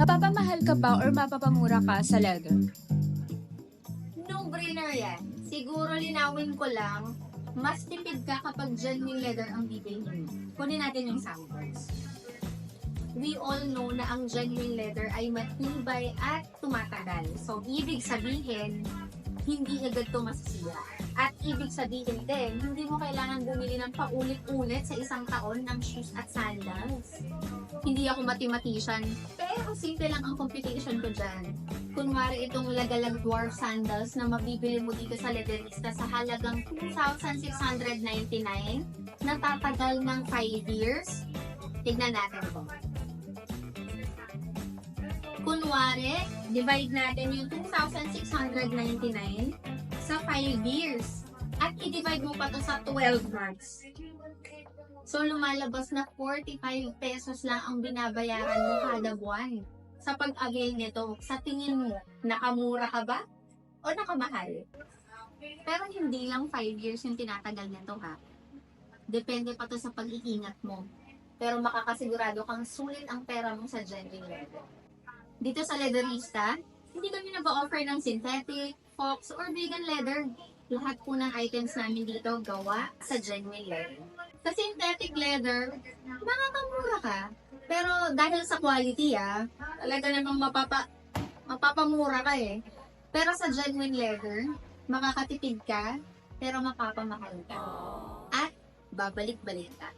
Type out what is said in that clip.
ka ba or mapapamura ka sa leather? No-brainer yan. Siguro linawin ko lang, mas tipid ka kapag genuine leather ang bibilhin. Kunin natin yung samples. We all know na ang genuine leather ay matibay at tumatagal. So, ibig sabihin, hindi agad ito masisira. At ibig sabihin din, hindi mo kailangan bumili ng paulit-ulit sa isang taon ng shoes at sandals. Hindi ako mathematician, pero simple lang ang computation ko dyan. Kunwari itong lagalag dwarf sandals na mabibili mo dito sa Leatherista sa halagang 2,699 na tatagal ng 5 years. Tignan natin to. Kunwari, divide natin yung 2,699 sa 5 years. At i-divide mo pa to sa 12 months. So, lumalabas na 45 pesos lang ang binabayaran mo kada buwan sa pag-avail nito. Sa tingin mo, nakamura ka ba? O nakamahal? Pero hindi lang 5 years yung tinatagal nito ha. Depende pa to sa pag-iingat mo. Pero makakasigurado kang sulit ang pera mo sa genuine leather. Dito sa Leatherista, hindi kami nag-offer ng synthetic, fox, or vegan leather. Lahat po ng items namin dito gawa sa genuine leather. Sa synthetic leather, makakamura ka. Pero dahil sa quality ah, talaga namang mapapa, mapapamura ka eh. Pero sa genuine leather, makakatipid ka, pero mapapamahal ka. At babalik-balik ka.